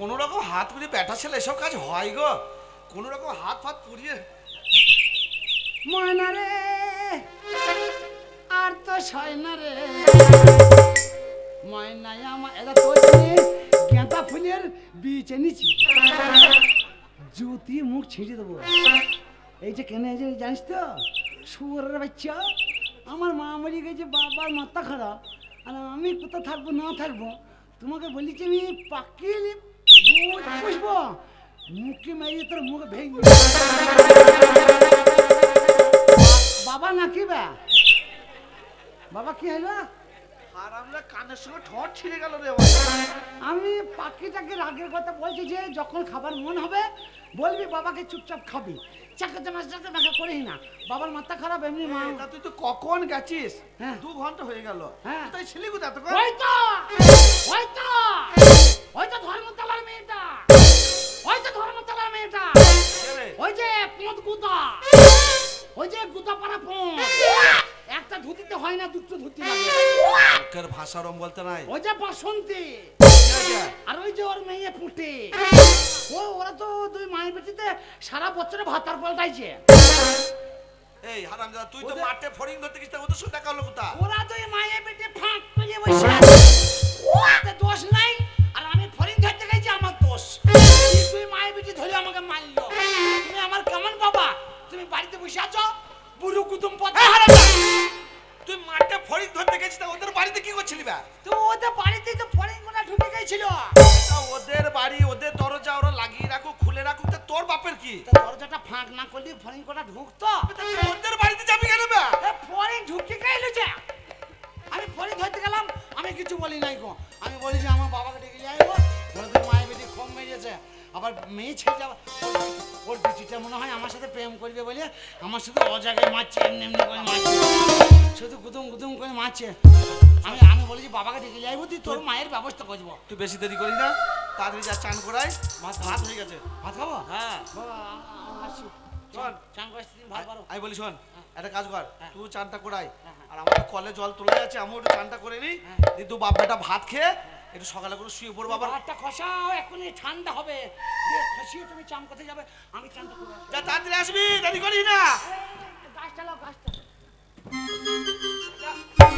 কোনো রকম হাত পুড়িয়ে ব্যাটা ছেলে এসব কাজ হয় গো। কোনো রকম হাত ফাত পুড়িয়ে ময়না রে, আর তো সয় না রে। ময়নাই আমার এটা তো গেঁদা ফুলের বীজ এনেছি। জুতি মুখ ছিঁড়ে দেবো। এই যে কেন এই জানিস তো, শুয়ারের বাচ্চা। আমার মা মরে গেছে, বাবার মাথা খারাপ। আর আমি কোথা থাকব, না থাকব? তোমাকে বলেছি আমি পাকিয়ে পুষবো মুখে মেরিয়ে তোর মুখ ভেঙে বাবা নাকি বা? বাবা কি হলো আর আমরা কানের সঙ্গে ঠোঁট ছিঁড়ে গেল রে আমি পাখিটাকে রাগের কথা বলছি যে যখন খাবার মন হবে বলবি বাবাকে চুপচাপ খাবি। মাছ চাকাতে মাখা করিস না। বাবার মাথা খারাপ এমনি মা তা তুই তো কখন গেছিস? হ্যাঁ। দু ঘণ্টা হয়ে গেল। হ্যাঁ। তাই ছিলি কোথায় তো! ওই তো! ওই তো গুতা ওই যে গুতা পাড়া পোঁত একটা ধুতিতে হয় না দুটো ধুতি লাগে। লোকের ভাষা রম বলতে নাই। ওই যে বাসন্তী। আর ওই যে ওর মেয়ে পুটে। ও ওরা তো দুই মায়ের বেটিতে সারা বছরে ভাতার পাল্টাইছে। এই হারাম তুই তো মাঠে ফড়িং ধরতে গেছিস ওদের সাথে দেখা হলো কোথা? ওরা দুই মায়ের বেটে ফাঁক পেলে বসে আছে। দোষ নাই। বাড়িতে আছো বুড়ো কুতুম তুই মাঠে ফড়িং ধরতে গেছিস ওদের বাড়িতে কি করছিলি বা? তো ওদের বাড়িতেই তো ফরিংগুলা ঢুকে গেছিল। ওদের বাড়ি ওদের দরজা ওরা লাগিয়ে রাখুক খুলে রাখুক তা তোর বাপের কি? দরজাটা ফাঁক না করলে ফরিং কোটা ঢুকতো? ওদের বাড়িতে যাবি কেন বা? ফরিং ঢুকে গেল যে। আমি ফরিং ধরতে গেলাম আমি কিছু বলি নাই গো। আমি বলি যে আমার বাবাকে ডেকে যাই আবার মেয়ে ছেড়ে যাবে ওর বেটিটা মনে হয় আমার সাথে প্রেম করবে বলে আমার শুধু অজাগায় মারছে এমনি এমনি করে মারছে। শুধু গুদুম গুদুম করে মারছে। আমি আমি বলি যে বাবাকে ডেকে যাইবো তুই তোর মায়ের ব্যবস্থা করব। তুই বেশি দেরি করিস না তাড়াতাড়ি যা চান করাই ভাত ভাত হয়ে গেছে। ভাত খাব? হ্যাঁ। চল। চান করে দিন ভাত পারো আমি বলি শোন একটা কাজ কর হ্যাঁ। তুই চানটা করাই। হ্যাঁ, হ্যাঁ। আর আমার কলে জল তোলা যাচ্ছে আমিও ওটা চানটা করে নিই। হ্যাঁ। দিয়ে তুই বাপ বেটা ভাত খেয়ে একটু সকালে করে শুয়ে পড়ব আবার ভাতটা খসাও এখনই ঠান্ডা হবে। খসিয়ে তুমি চাম করতে যাবে আমি চানটা করব যা তাড়াতাড়ি আসবি দেরি করিস না। গাছটা লাও গাছটা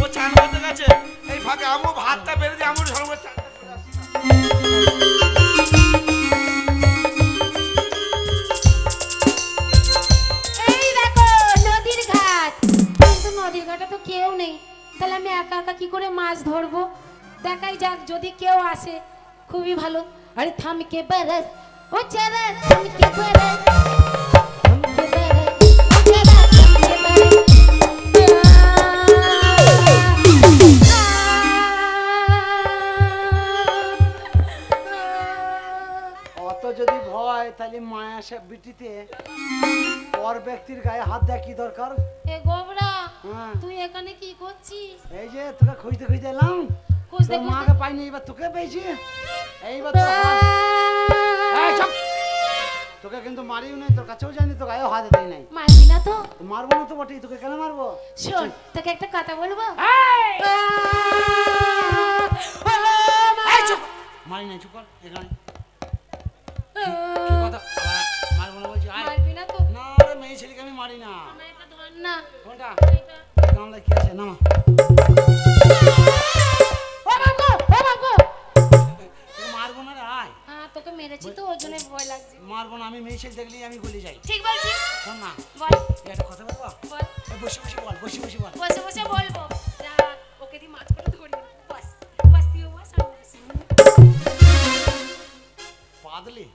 ও চান করতে গেছে। এই ফাঁকে আমিও ভাতটা বেড়ে দিয়ে আমার সঙ্গে আসে খুবই ভালো। আরে থামকে বরস ও চরা থামকে বরস। থামকে বরস ও চরা থামকে বরস। অত যদি ভয় তাহলে মায়া সে বিটিতে পর ব্যক্তির গায়ে হাত কি দরকার? এ গোবরা হ্যাঁ। তুই এখানে কি করছিস? এই যে তোকে খুঁজতে খুঁজতে এলাম। খুঁজতে মাকে পাইনি এবার তোকে পেয়েছি। এইবার চুপ! তোকে কিন্তু মারিও নাই তোর কাছেও যায়নি তোর গায়েও হাত দেয় নাই। মারবি না তো? মারবো না তো বটেই তোকে কেন মারবো? শোন তোকে একটা কথা বলব! মারি নাই চুপ কর এখানে। মারবো না বলছি মারবি না তো। না মেয়ে ছেলেকে আমি মারি না। কোনটা? এটা। গামলায় কি আছে? নামা। মারবো না আমি গলে যাই। ঠিক বলছিস? শোন না। বল। একটা কথা বলব? বল। বসে বসে বল বসে বসে বল। বসে বসে বলব। যা ওকে দিয়ে মাছ করে ধরি বস বস তুইও বস আমি বসি। পাদলি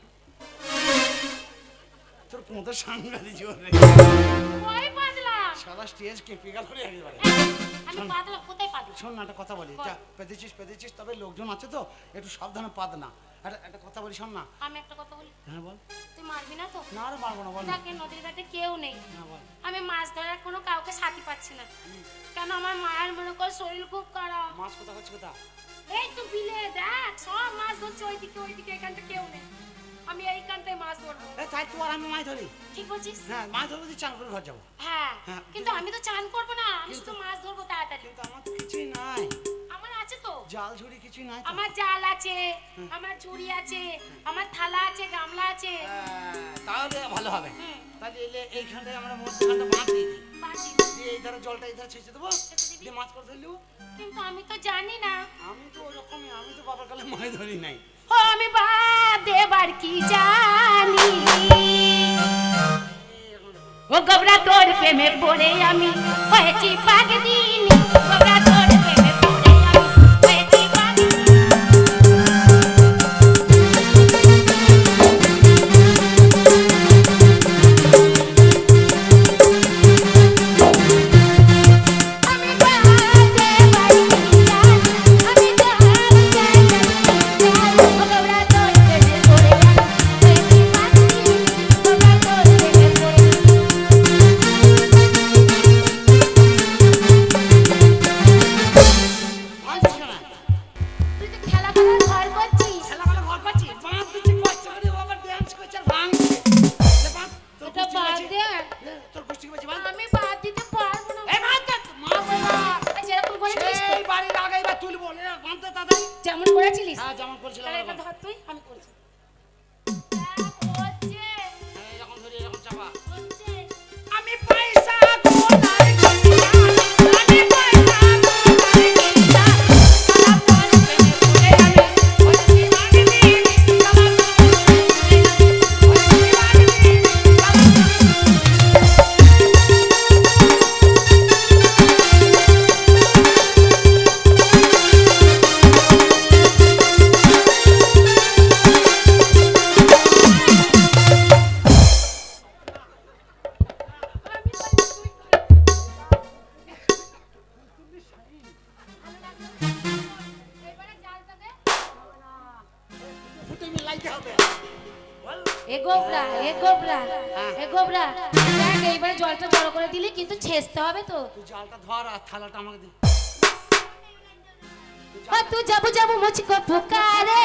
তোর কোঁতো সাংঘাতি জোর রে ভয় পাদলাম সারা স্টেজ কেঁপে গেল রে একেবারে। আমি পাদলাম কোথায় পাদলাম শোন না একটা কথা বলি। যা পেতেছিস পেতেছিস তবে লোকজন আছে তো একটু সাবধানে পাদ না। একটা কথা বলি শোন না। আমি একটা কথা বলি? হ্যাঁ বল। তুই মারবি না তো? না রে মারবো না বল। দেখে নদীর ঘাটে কেউ নেই। আমি মাছ ধরার কোনো কাউকে সাথী পাচ্ছি না। কেন? আমার মায়ের মনে কর শরীর খুব খারাপ। মাছ কোথা হচ্ছে কোথা? এই তো বিলে দেখ সব মাছ ধরছে ওইদিকে ওইদিকে এখানটা কেউ নেই। আমি এইখানটায় মাছ ধরবো। তাই তো আর আমি মাছ ধরি। ঠিক বলছিস? হ্যাঁ মাছ ধরবো তুই চান করে ঘর যাব। হ্যাঁ হ্যাঁ, কিন্তু আমি তো চান করব না আমি শুধু মাছ ধরবো তাড়াতাড়ি। কিন্তু আমার তো কিছুই নাই। আছে তো? জাল ঝুড়ি কিছুই নাই আমার জাল আছে আমার ঝুড়ি আছে আমার থালা আছে গামলা আছে। হ্যাঁ, তাহলে ভালো হবে। তাহলে এলে এইখানটায় আমরা মধ্যখানটা বাঁধ দিই। দিয়ে এই ধারে জলটা এই ধারে ছেঁচে দেবো। দিয়ে মাছ করে ধরলেও কিন্তু আমি তো জানি না। আমি তো ওরকমই আমি তো বাবার কালে মাছ ধরি নাই। ও আমি বাদ দেবার কি জানি? ও গবরা তোর প্রেমে পড়ে আমি হয়েছি পাগদিনি করে দিলি কিন্তু ছেঁচতে হবে তো তুই জালটা ধর আর থালাটা আমাকে দে ও তু যাবু যাবু মুঝকো পুকারে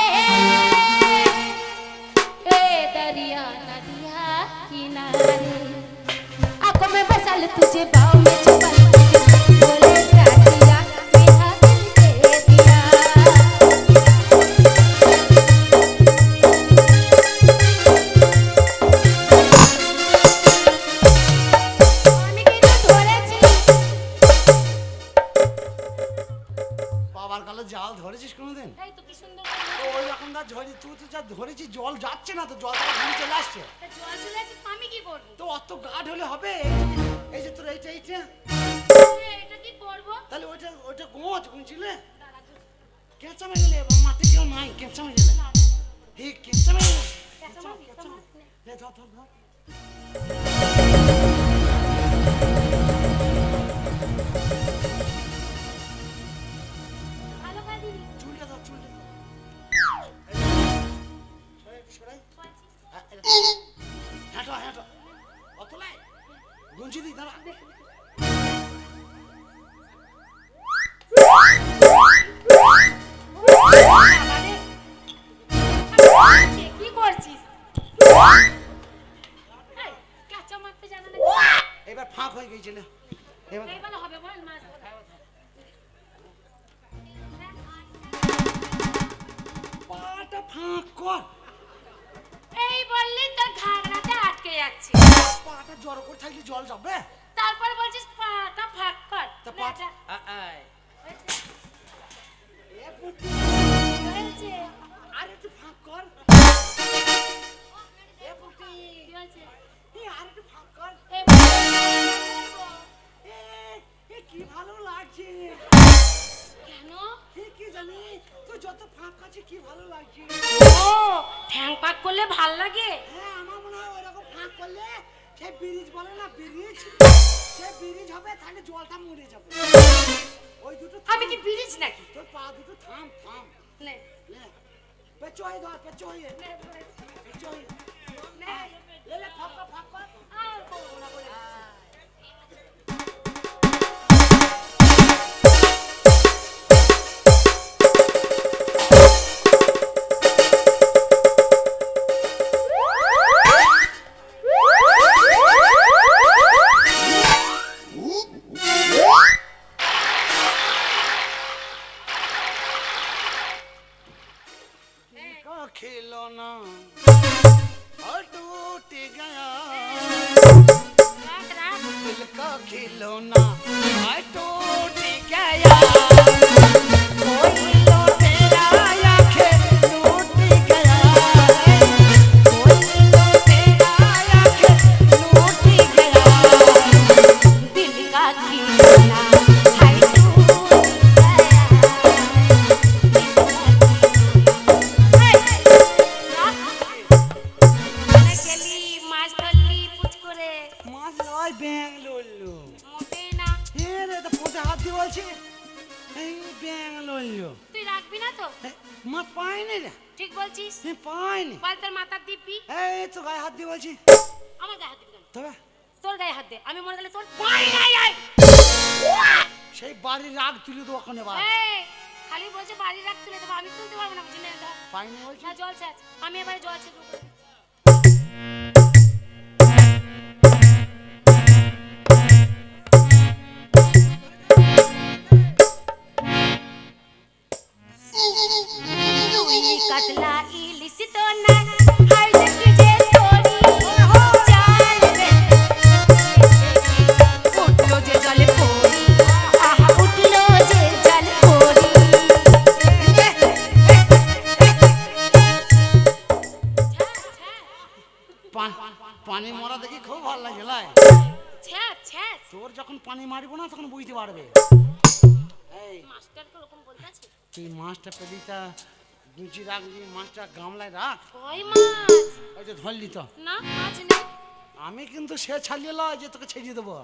ए दरिया नदिया किनारे आंखों में बसा ले तुझे बाहों में छुपा না তো জল তো ঘুরে চলে আসছে জল চলে আছে আমি কি করব তো অত গাঢ় হলে হবে এই যে- তোর এইটা এইটা এটা কি করব তাহলে ওইটা ওইটা গোঁচ গুনছিলে কেঁচা মেরে গেলে মাটি কেউ নাই কেঁচা মেরে গেলে হে কেঁচা মেরে গেলে কেঁচা মারবি, কেঁচা লে ধর ধর ধর ভালো করে দিবি চুলটা ধর চুলটা সরাই গুঞ্জি দি দাঁড়া। কি করছিস? এবার ফাঁক হয়ে গেছিল এবার হবে বল মাছ পাটা ফাঁক কর। এই বললি তোর ঘাগড়াতে আটকে যাচ্ছে। পাটা জড়ো করে থাকলে জল যাবে তারপর বলছিস পাটা ফাঁক কর। তা পাট এটা- আ- আয়। এ পুটি, হয়েছে। আর একটু ফাঁক কর। এ পুটি, কি হয়েছে? আর একটু ফাঁক কর। এ, এ কি ভালো লাগছে। কেন? কি জানি তুই যত ফাঁক আছে কি ভালো লাগছে। ও ঠ্যাং পাক করলে ভালো লাগে? হ্যাঁ আমার মনে হয় ওরকম ফাঁক করলে সে ব্রিজ বলে না ব্রিজ? সে ব্রিজ হবে তাহলে জলটা মরে যাবে। ওই দুটো আমি কি ব্রিজ নাকি? তোর পা দুটো থাম থাম। নে, পেছো ধর পেছো হয়ে নে, ধরেছি। নে। লে লে কর, ফাঁক আর করব না বলে বলছি এই ব্যাং লড়লো তুই রাখবি না তো? মাছ পাইনি রে। ঠিক বলছিস? আমি পাইনি বল তোর মাথার দিব্যি এই তো গায়ে হাত দিয়ে বলছি। আমার গায়ে হাত দিবি? তবে? তোর গায়ে হাত দে আমি মরে গেলে তোর পাই নাই আয় সেই বাড়ির রাগ তুলে দেবো ওখানে বা এই, খালি বলছে বাড়ি রাখ তুলে দেবো আমি তুলতে পারব না বুঝলি না? পাইনি বলছি। না জল ছাড় আমি এবারে জল ছেড়ে যখন পানি মারবো না তখন বুঝতে পারবে। এই তো তুই মাছটা গুচি রাখবি মাছটা গামলায় রাখ। কই মাছ! ওই যে ধরলি তো। না মাছ নেই। আমি কিন্তু সে ছাড়িয়ে লয় যে তোকে ছেড়ে দেবো।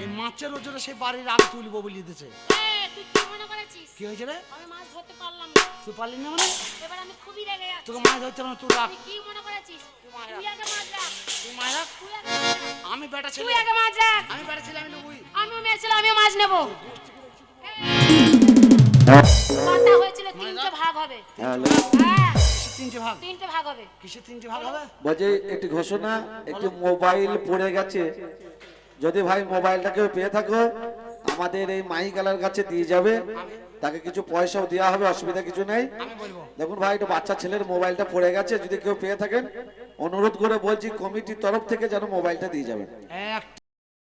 এই মাছের ওজনে সে বাড়ির আগ তুলবো বলে দিতেছে। তুই কি মনে করেছিস কি হয়েছে রে? আমি মাছ ধরতে পারলাম না। তুই পারলি না মানে? এবার আমি খুবই রেগে যাচ্ছি। তোকে মাছ ধরতে তুই রাখ তুই কি মনে করেছিস? তুই আগে মাছ রাখ। তুই মাছ রাখ। তুই আগে মাছ রাখ। আমি বেটা ছেলে। তুই আগে মাছ রাখ। আমি বেটা ছেলে আমি নেবই। আমিও মেয়ে ছিল আমিও মাছ নেব। কথা হয়েছিল তিনটে ভাগ হবে। হ্যালো। হ্যাঁ। তিনটে ভাগ? তিনটে ভাগ হবে। কিসের তিনটে ভাগ হবে? একটি ঘোষণা একটি মোবাইল পড়ে গেছে। যদি ভাই মোবাইলটা কেউ পেয়ে থাকো আমাদের এই মাইকালার কাছে দিয়ে যাবে। তাকে কিছু পয়সাও দেওয়া হবে, অসুবিধা কিছু নেই। দেখুন ভাই, একটু বাচ্চা ছেলের মোবাইলটা পড়ে গেছে, যদি কেউ পেয়ে থাকেন, অনুরোধ করে বলছি, কমিটির তরফ থেকে যেন মোবাইলটা দিয়ে যাবেন।